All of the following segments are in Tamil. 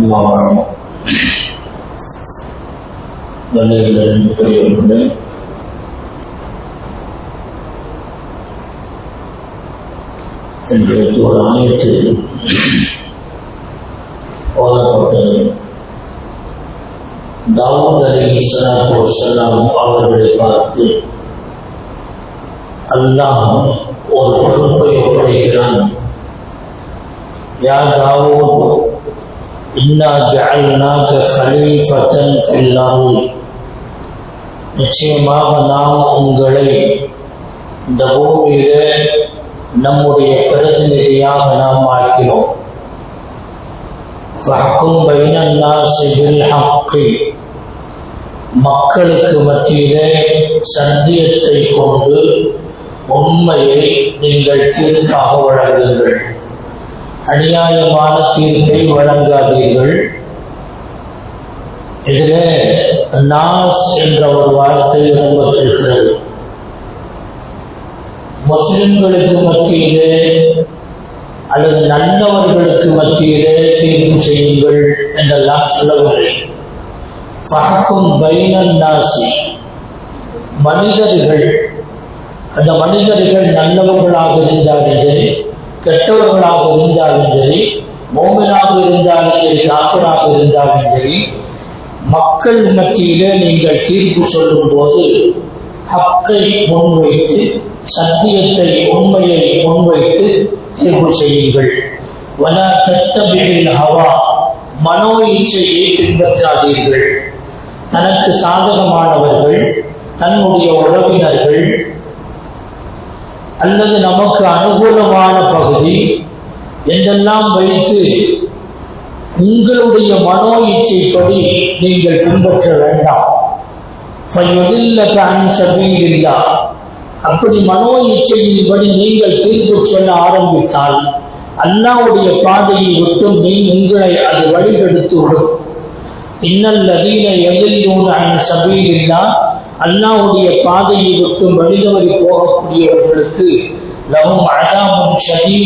அல்லாஹ் பெரியவர்களே இன்றைக்கு ஒரு ஆயத்து ஓதப்பட்டது தாவூத் அலி சலாத்து வசலாம் அவர்களை பார்த்து அல்லாஹ் ஒரு பொறுப்பை ஒப்படைக்கிறான். யார் தாவூத் إنا جعلناك خليفة في الأرض. நிச்சயமாக நாம் உங்களை இந்த பூமியில நம்முடைய பிரதிநிதியாக நாம் ஆக்கினோம். فاحكم بين الناس மக்களுக்கு மத்தியிலே சத்தியத்தை கொண்டு உண்மையை நீங்கள் தீர்ப்பாக வழங்குங்கள். அநியாயமான தீர்ப்பை வழங்காதீர்கள். இதிலே நாஸ் என்ற ஒரு வார்த்தை இடம்பெற்றிருக்கிறது. முஸ்லிம்களுக்கு மத்தியிலே அல்லது நல்லவர்களுக்கு மத்தியிலே தீர்ப்பு செய்யுங்கள் என்றெல்லாம் சொல்லவில்லை. ஃபஹக்கும் பைனன் நாசி. மனிதர்கள் அந்த மனிதர்கள் நல்லவர்களாக இருந்தார்கள் கெட்டவர்களாக இருந்தாலும் சரி மௌமனாக இருந்தாலும் சரி காஃபராக இருந்தாலும் சரி மக்கள் மத்தியிலே நீங்கள் தீர்ப்பு சொல்லும் போது ஹக்கை முன்வைத்து சத்தியத்தை உண்மையை முன்வைத்து தீர்ப்பு செய்யுங்கள். வலா தத்தபிழில் ஹவா மனோ இச்சையை பின்பற்றாதீர்கள். தனக்கு சாதகமானவர்கள் தன்னுடைய உறவினர்கள் அல்லது நமக்கு அனுகூலமான பகுதி என்றெல்லாம் வைத்து உங்களுடைய மனோ இச்சைப்படி நீங்கள் பின்பற்ற வேண்டாம். இல்லா அப்படி மனோ இச்சையின்படி நீங்கள் தீர்ப்பு சொல்ல ஆரம்பித்தால் அண்ணாவுடைய பாதையை விட்டும் நீ உங்களை அது வழிகெடுத்து விடும். இன்னல்லதீன எதில்லூன் அன் சபீலில்லா. அல்லாவுடைய பாதையை விட்டு வழிதவறி போகக்கூடியவர்களுக்கு லவும் அதாமும் சதி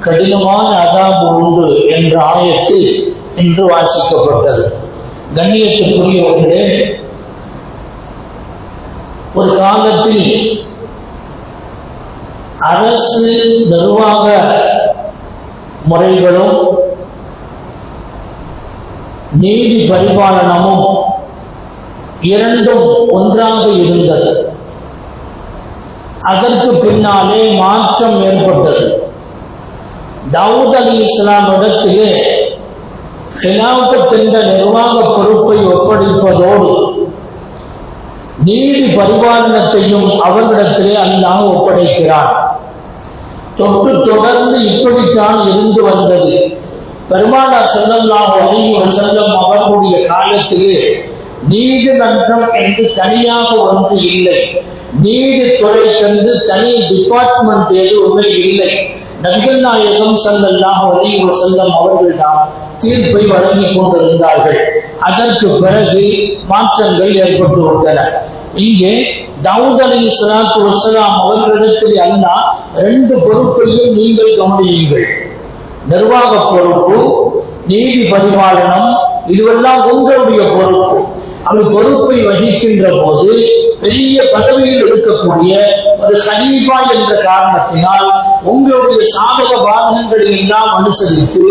கடினமான அதாபு உண்டு என்ற ஆயத்து இன்று வாசிக்கப்பட்டது. கண்ணியத்துக்குரியவர்களே ஒரு காலத்தில் அரசு நிர்வாக முறைகளும் நீதி பரிபாலனமும் இரண்டும் ஒன்றாக இருந்தது. அதற்கு பின்னாலே மாற்றம் ஏற்பட்டது. தாவூத் அலி இஸ்லாம் இடத்திலே ஹிலாபத் என்ற நிர்வாக பொறுப்பை ஒப்படைப்பதோடு நீதி பரிபாலனத்தையும் அவர்களிடத்திலே அல்லாஹ் ஒப்படைக்கிறார் தொற்று தொடர்ந்து இப்படித்தான் இருந்து வந்தது. பெருமானார் செல்லல்லாஹு அலைஹி செல்லம் அவர்களுடைய காலத்திலே நீதிமன்றம் என்று தனியாக ஒன்று இல்லை. நீதித்துறைக்கென்று தனி டிபார்ட்மெண்ட் எதுவுமே இல்லை. நபிகள் நாயகம் ஸல்லல்லாஹு அலைஹி வஸல்லம் அவர்கள்தான் தீர்ப்பை வழங்கி கொண்டிருந்தார்கள். அதற்கு பிறகு மாற்றங்கள் ஏற்பட்டு வந்தன இங்கே தாவூத் அலி சலாத்து வசலாம் அவர்களிடத்தில் அல்லா ரெண்டு பொறுப்பையும் நீங்கள் கவனியுங்கள். நிர்வாக பொறுப்பு நீதி பரிபாலனம் இதுவெல்லாம் உங்களுடைய பொறுப்பு. அந்த பொறுப்பை வகிக்கின்ற போது பெரிய பதவியில் இருக்கக்கூடிய ஒரு ஹலீஃபா என்ற காரணத்தினால் உங்களுடைய சாதக பாதகங்களை எல்லாம் அனுசரித்து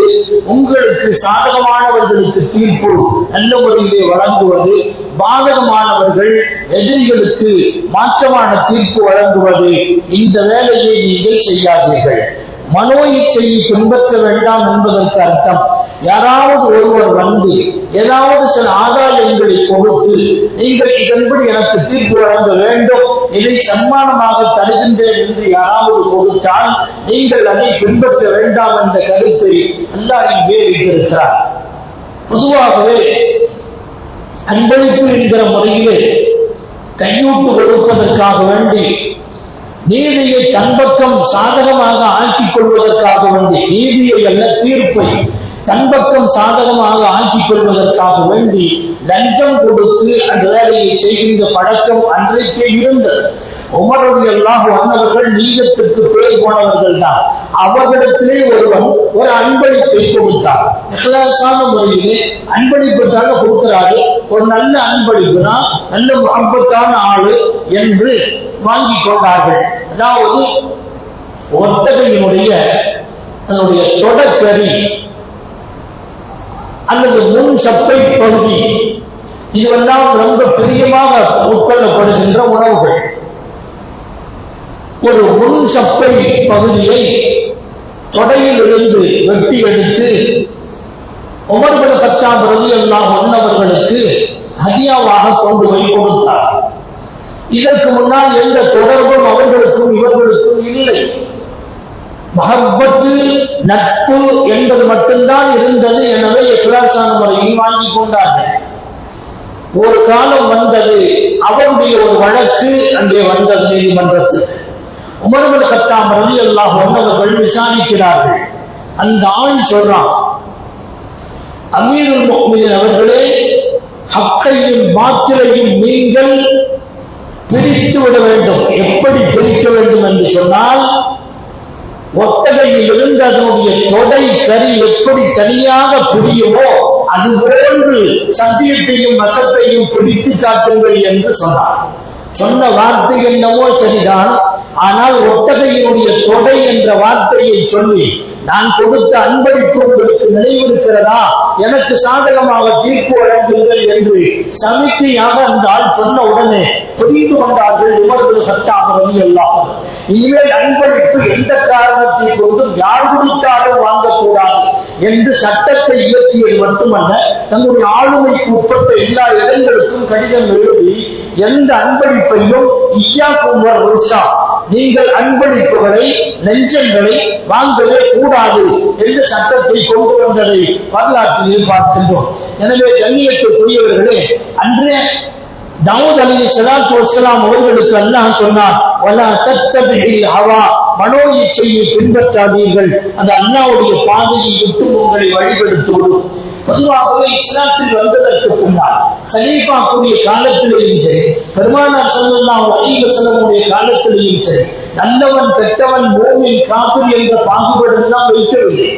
உங்களுக்கு சாதகமானவர்களுக்கு தீர்ப்பு நல்ல முறையிலே வழங்குவது பாதகமானவர்கள் எதிரிகளுக்கு மாற்றமான தீர்ப்பு வழங்குவது இந்த வேலையை நீங்கள் செய்யாதீர்கள். மனோ இச்சையை பின்பற்ற வேண்டாம் என்பதற்கு அர்த்தம். யாராவது ஒருவர் வந்து ஏதாவது சில ஆதாயங்களை கொடுத்து நீங்கள் இதன்படி எனக்கு தீர்ப்பு வழங்க வேண்டும் இதை சன்மானமாக தருகின்றேன் என்று யாராவது கொடுத்தால் நீங்கள் அதை பின்பற்ற வேண்டாம் என்ற கருத்தை அல்லாஹ் இங்கே வைத்திருக்கிறார். பொதுவாகவே அன்பளிப்பு என்கிற முறையிலே கையூட்டு கொடுப்பதற்காக வேண்டி நீதியை தன்பக்கம் சாதகமாக ஆக்கிக் கொள்வதற்காக வேண்டி நீதியை அல்ல தீர்ப்பை தன்பக்கம் சாதகமாக ஆக்கிக் கொள்வதற்காக வேண்டி லஞ்சம் கொடுத்து அந்த வேலையை செய்கின்ற பழக்கம் அன்றைக்கே இருந்தது. உமரவி எல்லாம் வந்தவர்கள் நீதத்திற்கு பிழை போனவர்கள் தான் அவர்களிடத்திலே ஒருவன் ஒரு அன்பளிப்பை கொடுத்தார் இஹ்லாசான முறையிலே அன்பளிப்பு தானே கொடுக்கிறாரு ஒரு நல்ல அன்பளிப்பு தான் நல்ல முகப்பத்தான ஆளு என்று வாங்கி கொண்டார்கள். அதாவது ஒட்டகையினுடைய தன்னுடைய தொடக்கறி அல்லது முன் சப்பை பகுதி. இதுவெல்லாம் ரொம்ப பிரியமாக உட்கொள்ளப்படுகின்ற உணவுகள். ஒரு முன் சப்பை பகுதியை தொடையிலிருந்து வெட்டி எடுத்து உமர்கள் சத்தாம் ரவி எல்லாம் உண்ணவர்களுக்கு ஹதியாவாக கொண்டு போய் கொடுத்தார். இதற்கு முன்னால் எந்த தொடர்பும் அவர்களுக்கும் இவர்களுக்கும் இல்லை. மகப்பத்து நட்பு என்பது மட்டும்தான் இருந்தது எனவே இஸ்லாசான முறையில் வாங்கி கொண்டார்கள். ஒரு காலம் வந்தது அவருடைய ஒரு வழக்கு அங்கே வந்தது நீதிமன்றத்துக்கு. உமர்மல் கத்தாம் ரவி அல்லாஹ் அவர்கள் விசாரிக்கிறார்கள். அந்த ஆண் சொல்றான் அமீருல் முஹ்மின் அவர்களே ஹக்கையும் மாத்திரையும் நீங்கள் பிரித்து விட வேண்டும். எப்படி பிரிக்க வேண்டும்? என்று சொன்னால் ஒத்தகையில் இருந்து அதனுடைய தொடை கறி எப்படி தனியாக புரியுமோ அது போன்று சத்தியத்தையும் வசத்தையும் பிடித்து காட்டுங்கள் என்று சொன்னார். சொன்ன வார்த்தை என்னவோ சரிதான் ஆனால் ஒட்டகையினுடைய தொடை என்ற வார்த்தையை சொல்லி நான் கொடுத்த அன்பளிப்பு உங்களுக்கு நினைவிருக்கிறதா? எனக்கு சாதகமாக தீர்ப்பு வழங்குங்கள் என்று சமிக்கையாக அந்த ஆள் சொன்ன உடனே புரிந்து கொண்டார்கள் உமர்கள் ரவி எல்லாம் இனிமேல் அன்பளிப்பு எந்த காரணத்தை கொண்டும் யார் கொடுத்தாலும் வாங்கக்கூடாது என்று சட்டத்தை இயற்றியது மட்டுமல்ல தங்களுடைய ஆளுமைக்கு உட்பட்ட எல்லா இடங்களுக்கும் கடிதம் எழுதி எந்த அன்பளிப்பையும் இய்யாக்கும் ருஷா நீங்கள் அன்பளிப்புகளை நெஞ்சங்களை வாங்கவே கூடாது என்று சட்டத்தை கொண்டு வந்ததை வரலாற்றில் பார்க்கின்றோம். எனவே கண்ணியத்துக்குரியவர்களே அன்றே தாவூத் அலி சலாத்து வசலாம் அவர்களுக்கு அல்லாஹ் சொன்னார் வலா தத்தபில் ஹவா மனோ இச்சையை பின்பற்றாதீர்கள். அந்த அல்லாவுடைய பாதையை விட்டு உங்களை வழிபடுத்துவோம் பொதுவாகவே இஸ்லாத்தில் வந்ததற்கு பின்னால் சலீஃபா கூடிய காலத்திலேயும் சரி பெருமானார் சொல்லலாம் அலீக செல்லமுடைய காலத்திலேயும் சரி நல்லவன் கெட்டவன் மூமின் காப்பில் என்ற பாகுபாடு பாகுபாடெல்லாம் வைக்கவில்லை.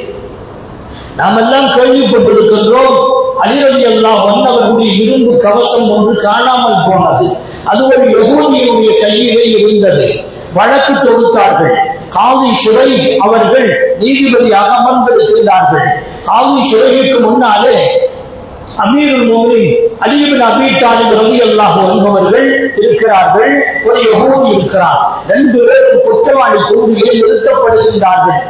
நாம் எல்லாம் கேள்விப்பட்டிருக்கின்றோம் அலிரலி அல்லா வந்தவர்களுடைய இரும்பு கவசம் ஒன்று காணாமல் போனது. அது ஒரு யகூதியுடைய கையிலே இருந்தது. வழக்கு தொடுத்தார்கள். காவி சுரை அவர்கள் நீதிபதியாக அமர்ந்திருக்கிறார்கள். காவி சுரைக்கு முன்னாலே அமீருல் மோமின் அலிபின் அபி தாலிப் ரவி அல்லாஹ் என்பவர்கள் இருக்கிறார்கள். ஒரு யகூதி இருக்கிறார். ரெண்டு பேரும் குற்றவாளி தொகுதியில் நிறுத்தப்படுகின்றார்கள்.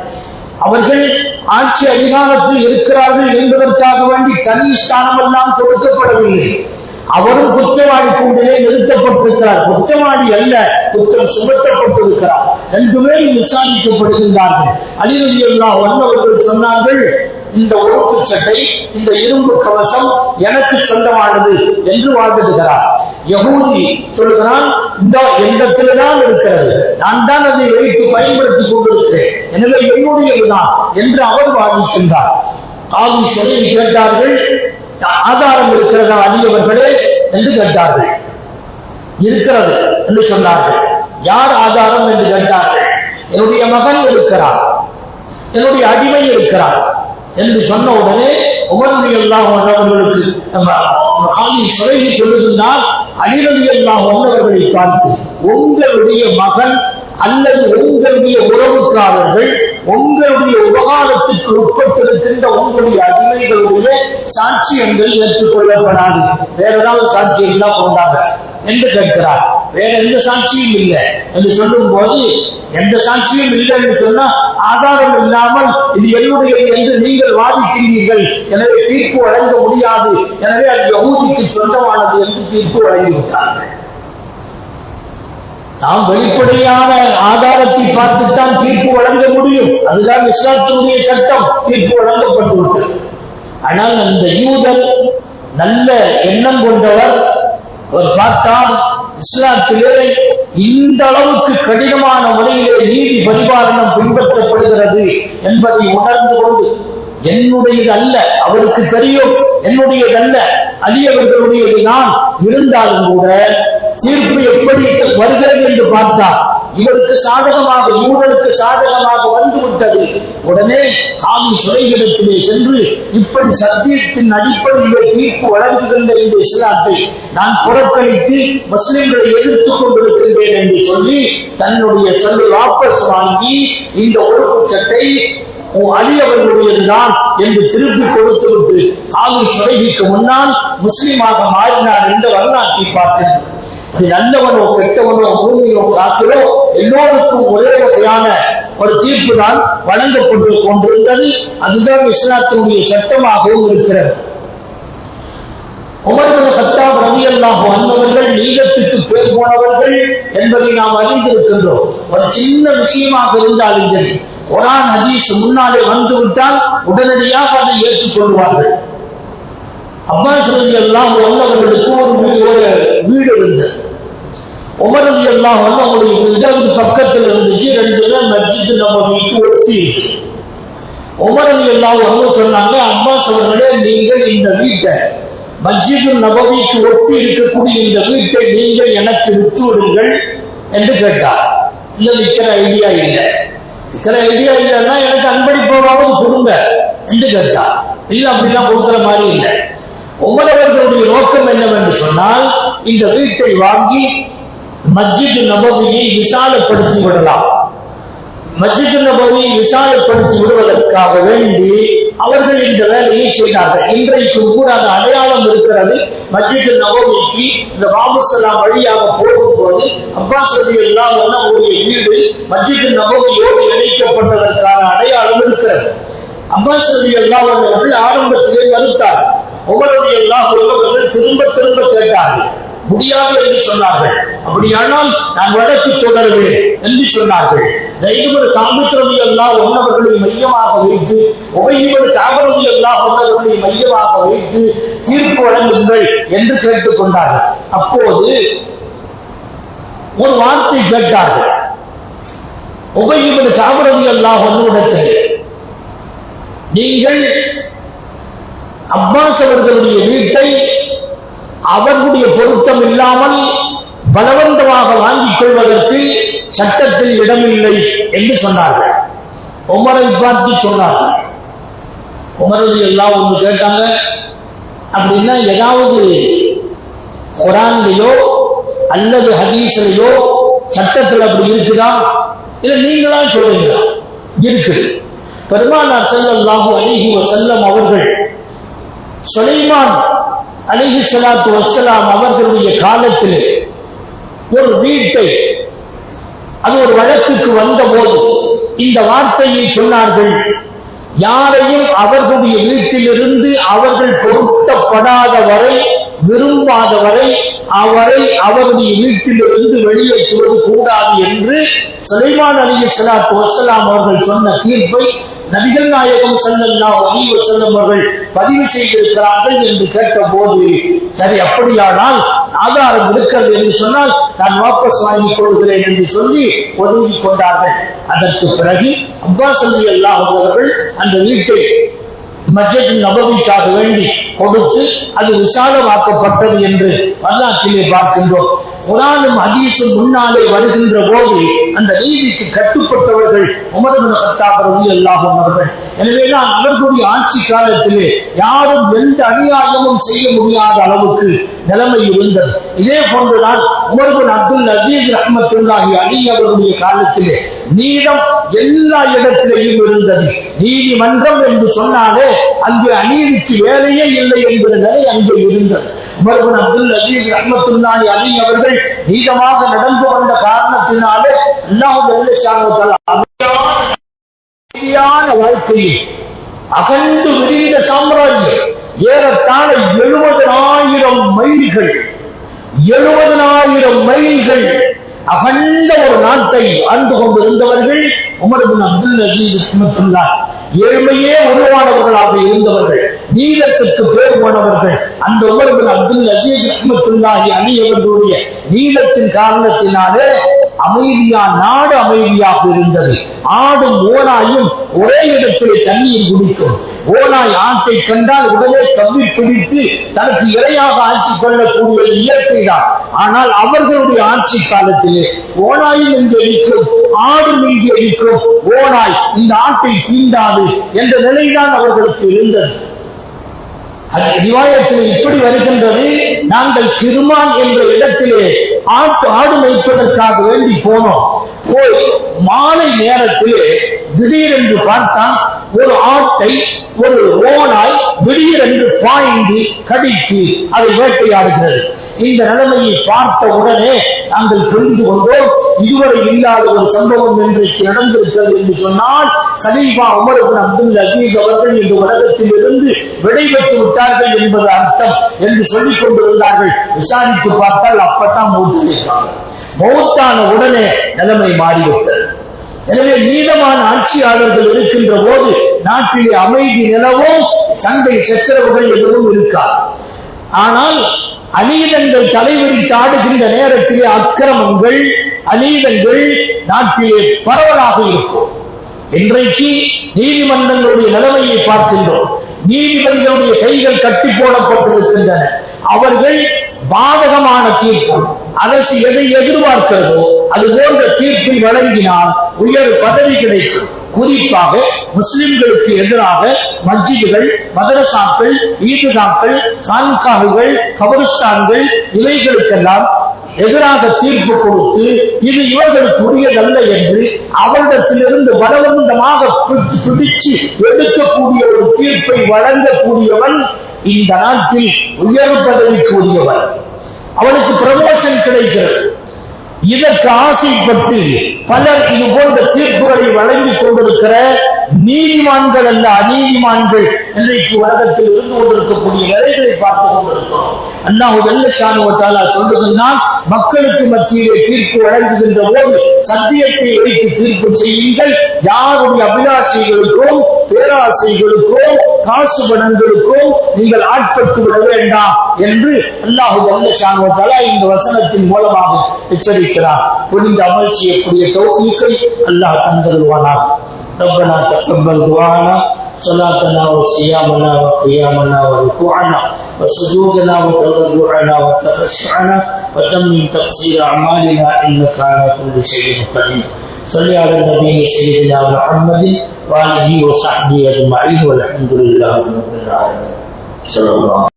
அவர்கள் ஆட்சி அதிகாரத்தில் இருக்கிறார்கள் என்பதற்காக வேண்டி தனி ஸ்தானம் எல்லாம் கொடுக்கப்படவில்லை. அவரும் குற்றவாளி கூண்டிலே நிறுத்தப்பட்டிருக்கிறார். குற்றவாளி அல்ல குற்றம் சுமத்தப்பட்டிருக்கிறார். ரெண்டு பேரும் விசாரிக்கப்படுகின்றார்கள் அலிரலி வந்தவர்கள் சொன்னார்கள் இந்த ஒரு உறுப்பு சட்டை இந்த இரும்பு கவசம் எனக்கு சொந்தமானது என்று வாழ்ந்துடுகிறார் யகூதி சொல்லுகிறான் இந்த எண்ணத்தில்தான் இருக்கிறது. நான் தான் அதை வைத்து பயன்படுத்திக் கொண்டிருக்கிறேன். எனவே என்னுடையதுதான் என்று அவர் வாதிக்கின்றார். காவி சொல்லி கேட்டார்கள் ஆதாரம் இருக்கிறதா அடியவர்களே? என்று கேட்டார்கள். இருக்கிறது என்று சொன்னார்கள். யார் ஆதாரம்? என்று கேட்டார்கள். என்னுடைய மகன் இருக்கிறார். என்னுடைய அடிமை இருக்கிறார். என்று சொன்ன உடனே உமரதி எல்லாம் அவர்களுக்கு காலி சுரகி சொல்லுகின்றால் அணிரதி எல்லாம் அவர்களை பார்த்து உங்களுடைய மகன் அல்லது உங்களுடைய உறவுக்காரர்கள் உங்களுடைய உபகாரத்துக்கு உட்பட்டிருக்கின்ற உங்களுடைய அடிமைகளுடைய சாட்சியங்கள் ஏற்றுக்கொள்ளப்படாது. வேற ஏதாவது சாட்சியம் தான் கொண்டாங்க? என்று கேட்கிறார். வேற எந்த சாட்சியும் இல்லை என்று சொல்லும் போது எந்த சாட்சியும் இல்லை என்று சொன்னா ஆதாரம் இல்லாமல் இது என்னுடைய என்று நீங்கள் வாதிக்கின்றீர்கள் எனவே தீர்ப்பு வழங்க முடியாது. எனவே அது யகூதிக்கு சொந்தமானது என்று தீர்ப்பு வழங்கிவிட்டார்கள் நாம் வெளிப்படையான ஆதாரத்தை பார்த்துத்தான் தீர்ப்பு வழங்க முடியும். அதுதான் இஸ்லாத்தினுடைய சட்டம். தீர்ப்பு வழங்கப்பட்டுவிட்டது. ஆனால் அந்த யூதர் நல்ல எண்ணம் கொண்டவர். அவர் பார்த்தால் இஸ்லாத்திலே இந்த அளவுக்கு கடினமான முறையிலே நீதி பரிபாலனம் பின்பற்றப்படுகிறது என்பதை உணர்ந்து கொண்டு என்னுடையது அல்ல அவருக்கு தெரியும் என்னுடையது அல்ல அலியவர்களுடையது நான் இருந்தாலும் கூட தீர்ப்பு எப்படி வருகிறது என்று பார்த்தார் இவருக்கு சாதகமாக யூதருக்கு சாதகமாக வந்துவிட்டது. உடனே காவி சுரைகிடத்திலே சென்று இப்படி சத்தியத்தின் அடிப்படையிலே தீர்ப்பு வழங்குகின்ற இந்த இஸ்லாத்தை நான் புறக்கணித்து முஸ்லிம்களை எதிர்த்துக் கொண்டிருக்கின்றேன் என்று சொல்லி தன்னுடைய சொல்லை வாபஸ் வாங்கி இந்த ஒரு குற்றத்தை அழியவர்களுடையதுதான் என்று திருப்பி கொடுத்து விட்டு காவி சுரைகிக்கு முன்னால் முஸ்லிமாக மாறினார் என்ற வரலாற்றை பார்க்கின்றோம். நல்லவனோ கெட்டவனோ பூமியோ காசிலோ எல்லோருக்கும் ஒரே வகையான ஒரு தீர்ப்பு தான் வழங்கப்பட்டு கொண்டிருந்தது. அதுதான் இஸ்லாத்தினுடைய சட்டமாகவும் இருக்கிறது. உமர்பின் சத்தா ரவி அல்லாஹ் வந்தவர்கள் நீளத்துக்கு பேர் போனவர்கள் என்பதை நாம் அறிந்திருக்கின்றோம். ஒரு சின்ன விஷயமாக இருந்தாலும் சரி குரான் ஹதீஸ் முன்னாலே வந்து விட்டால் உடனடியாக அதை ஏற்றுக்கொள்வார்கள். அப்பாஸ் ரவி அல்லாஹ் வந்தவர்களுக்கு ஒரு ஒரு வீடு இருந்தது. உமரது எல்லாம் வந்து அவங்களுடைய இடது பக்கத்தில் இருந்துச்சு ரெண்டு பேரும் மஸ்ஜித் நபவிக்கு ஒட்டி. உமரது எல்லாம் வந்து சொன்னாங்க அப்பாஸ் அவர்களே நீங்கள் இந்த வீட்டை மஸ்ஜிது நபவிக்கு ஒட்டி இருக்கக்கூடிய இந்த வீட்டை நீங்கள் எனக்கு விற்று விடுங்கள் என்று கேட்டார். இல்ல விற்கிற ஐடியா இல்லை. விற்கிற ஐடியா இல்லைன்னா எனக்கு அன்பளிப்பாவது கொடுங்க என்று கேட்டார். இல்ல அப்படிலாம் கொடுக்குற மாதிரி இல்லை. உமரவர்களுடைய நோக்கம் என்னவென்று சொன்னால் இந்த வீட்டை வாங்கி மஸ்ஜிது நபவியை விசாலப்படுத்தி விடலாம். மஸ்ஜித் நபவியை விசாலப்படுத்தி விடுவதற்காக வேண்டி அவர்கள் இந்த வேலையை செய்தார்கள். இன்றைக்கும் கூட அந்த அடையாளம் இருக்கிறது மஸ்ஜித் நபவிக்கு இந்த பாபுசலாம் வழியாக போகும்போது அப்பாஸ் ரதி எல்லாம் அவருடைய வீடு மஸ்ஜித் நபவியோடு இணைக்கப்பட்டதற்கான அடையாளம் இருக்கிறது. அப்பாஸ் ரதி எல்லாம் அவர்கள் ஆரம்பத்திலே மறுத்தார். உமரதி எல்லாம் திரும்ப திரும்ப கேட்டார்கள். முடியாது என்று சொன்னார்கள். அப்படியானால் நான் வடக்கு தொடருவேன் என்று சொன்னார்கள். ஜெயிபர் காம்பித்திரவி எல்லாம் ஒன்னவர்களை மையமாக வைத்து உபயோக காபரவி எல்லாம் ஒன்னவர்களை மையமாக வைத்து தீர்ப்பு வழங்குங்கள் என்று கேட்டுக்கொண்டார்கள் அப்போது ஒரு வார்த்தை கேட்டார்கள். உபயோக காபரவி எல்லாம் ஒன்னிடத்தில் நீங்கள் அப்பாஸ் அவர்களுடைய வீட்டை அவர்களுடைய பொருத்தம் இல்லாமல் பலவந்தமாக வாங்கிக் கொள்வதற்கு சட்டத்தில் இடமில்லை என்று சொன்னார்கள். உமரை பார்த்து சொன்னார்கள். உமரது எல்லாம் ஒன்று கேட்டாங்க. அப்படின்னா ஏதாவது குரான்லையோ அல்லது ஹதீஸ்லையோ சட்டத்தில் அப்படி இருக்குதா? இல்ல நீங்களா சொல்றீங்களா இருக்குது பெருமானார் ஸல்லல்லாஹு அலிஹி செல்லம் அவர்கள் சுலைமான் அலிஹி சலாத்து வஸ்ஸலாம் அவர்களுடைய காலத்திலே ஒரு வீட்டை அது ஒரு வழக்குக்கு வந்தபோது இந்த வார்த்தையை சொன்னார்கள். யாரையும் அவர்களுடைய வீட்டிலிருந்து அவர்கள் பொருத்தப்படாத வரை விரும்பாத வரை அவரை அவருடைய வீட்டிலிருந்து வெளியேற்றுவது கூடாது என்று சுலைமான் அலி சலாத்து வசலாம் அவர்கள் சொன்ன தீர்ப்பை நபிகள் நாயகம் செல்லல்லா அலி வஸல்லம் அவர்கள் பதிவு செய்திருக்கிறார்கள் என்று கேட்டபோது சரி அப்படியானால் ஆதாரம் இருக்கிறது என்று சொன்னால் நான் வாபஸ் வாங்கிக் கொள்கிறேன் என்று சொல்லி ஒதுங்கிக் கொண்டார்கள். அதற்கு பிறகு அப்பாஸ் அலி அல்லாஹ் அவர்கள் அந்த வீட்டை மஸ்ஜித் நபவிக்காக வேண்டி கொடுத்து அது விசாலமாக்கப்பட்டது என்று வரலாற்றிலே பார்க்கின்றோம். குரானும் ஹதீஸும் முன்னாலே வருகின்ற போது அந்த நீதிக்கு கட்டுப்பட்டவர்கள் உமரபின் கத்தாப் ரவி அல்லாஹும் அவர்கள். எனவேதான் அவர்களுடைய ஆட்சி காலத்திலே யாரும் எந்த அநியாயமும் செய்ய முடியாத அளவுக்கு நிலைமை இருந்தது. இதே போன்றுதான் உமர்பின் அப்துல் அஜீஸ் ரஹ்மத்துல்லாஹி அலி அவர்களுடைய காலத்திலே நீதம் எல்லா இடத்திலேயும் இருந்தது. நீதிமன்றம் என்று சொன்னாலே அங்கு அநீதிக்கு வேலையே இல்லை என்கிற நிலை அங்கே இருந்தது. உமர்பின் அப்துல் அஜீஸ் அஹமத்துல்லாஹி அலி அவர்கள் நீதமாக நடந்து கொண்ட காரணத்தினாலே அல்லாஹ் வாழ்க்கையில் அகண்டு விரிந்த சாம்ராஜ்யம் ஏறத்தாழ எழுபதனாயிரம் மைல்கள் எழுபதனாயிரம் மைல்கள் அகண்ட ஒரு நாட்டை ஆண்டு கொண்டிருந்தவர்கள் உமர் பின் அப்துல் அசீஸ் ரஹ்மத்துல்லா ஏழ்மையே உருவானவர்களாக இருந்தவர்கள். நீளத்துக்கு பேர் போனவர்கள் அந்த உமர் அப்துல் அஜீஸ் அஹமத்துல்லாஹி அலி அவர்களுடைய நீளத்தின் காரணத்தினாலே அமைதியா நாடு அமைதியாக இருந்தது. ஆடும் ஓனாயும் ஒரே இடத்திலே தண்ணீர் குடிக்கும். ஓனாய் ஆட்டை கண்டால் உடனே கவ்வி பிடித்து தனக்கு இரையாக ஆட்சி கொள்ளக்கூடிய இயற்கை தான் ஆனால் அவர்களுடைய ஆட்சி காலத்திலே ஓனாயும் இங்கு நிற்கும் ஆடும் இங்கு நிற்கும். ஓனாய் இந்த ஆட்டை தீண்டாது என்ற நிலைதான் அவர்களுக்கு இருந்தது. ரிவாயத்தில் இப்படி வருகின்றது நாங்கள் கிருமான் என்ற இடத்திலே ஆட்டு ஆடு மேய்ப்பதற்காக வேண்டி போனோம். போய் மாலை நேரத்திலே திடீரென்று பார்த்தான் ஒரு ஆட்டை ஒரு ஓனாய் திடீரென்று பாய்ந்து கடித்து அதை வேட்டையாடுகிறது. இந்த நிலைமையை பார்த்த உடனே நாங்கள் புரிந்து கொண்டோம் இதுவரை இல்லாத ஒரு சம்பவம் இன்றைக்கு நடந்திருக்கிறது என்று சொன்னால் கலீஃபா உமர் அப்துல் அசீஸ் அவர்கள் இந்த உலகத்தில் இருந்து விடைபெற்று விட்டார்கள் என்பது அர்த்தம் என்று சொல்லிக் கொண்டிருந்தார்கள். விசாரித்து பார்த்தால் அப்பதான் மூத்தாயிருக்காங்க மௌத்தான உடனே நிலைமை மாறிவிட்டது. எனவே நீளமான ஆட்சியாளர்கள் இருக்கின்ற போது நாட்டிலே அமைதி நிலவும் சண்டை சச்சரவுகள் எதுவும் இருக்காது. ஆனால் அநீதங்கள் தலைவிரித்து ஆடுகின்ற நேரத்திலே அக்கிரமங்கள் அநீதங்கள் நாட்டிலே பரவலாக இருக்கும். இன்றைக்கு நீதிமன்றங்களுடைய நிலைமையை பார்க்கின்றோம். நீதிபதிகளுடைய கைகள் கட்டி போடப்பட்டிருக்கின்றன அவர்கள் பாதகமான தீர்ப்பு. அரசு எதை எதிர்பார்க்கிறதோ அது போன்ற தீர்ப்பை வழங்கினால் உயர் பதவி கிடைக்கும். குறிப்பாக முஸ்லிம்களுக்கு எதிராக மஸ்ஜிதுகள் மதரசாக்கள் ஈதுகாக்கள் கான்காகுகள் கபரிஸ்தான்கள் இவைகளுக்கெல்லாம் எதிராக தீர்ப்பு கொடுத்து இது இவர்களுக்கு உரியதல்ல என்று அவரிடத்திலிருந்து பலவந்தமாக பிடிச்சு எடுக்கக்கூடிய ஒரு தீர்ப்பை வழங்கக்கூடியவன் இந்த நாட்டில் உயர் பதவிக்கு உரியவன் அவனுக்கு ப்ரமோஷன் கிடைக்கிறது. இதற்கு ஆசைப்பட்டு பலர் இது போன்ற தீர்ப்புகளை வழங்கிக் கொண்டிருக்கிற நீதிமான்கள் அல்ல அநீதிமான்கள். இன்றைக்கு உலகத்தில் இருந்து கொண்டிருக்கக்கூடிய நிலைகளை பார்த்துக் கொண்டிருக்கிறோம். அல்லாஹ் வெள்ளசானுவத்தாலா சொல்லுகின்றான் மக்களுக்கு மத்தியிலே தீர்ப்பு வழங்குகின்ற போது சத்தியத்தை வைத்து தீர்ப்பு செய்யுங்கள். யாருடைய அபிலாஷைகளுக்கும் பேராசைகளுக்கும் காசு பணங்களுக்கும் நீங்கள் ஆட்பட்டு விட வேண்டாம் என்று அல்லாஹு வெள்ளசானுவத்தாலா இந்த வசனத்தின் மூலமாக எச்சரிக்கிறார். புரிந்து அமல் செய்யக்கூடிய தௌஃபீக்கை அல்லாஹ் தந்தருவானாக ربنا تقبل دعانا صلاتنا وصيامنا وقيامنا وركوعنا وسجودنا وتضرعنا وتخشعنا وتمم تقصير اعمالنا انك على كل شيء قدير صل على النبي سيدنا محمد واله وصحبه اجمعين والحمد لله رب العالمين صلى الله عليه وسلم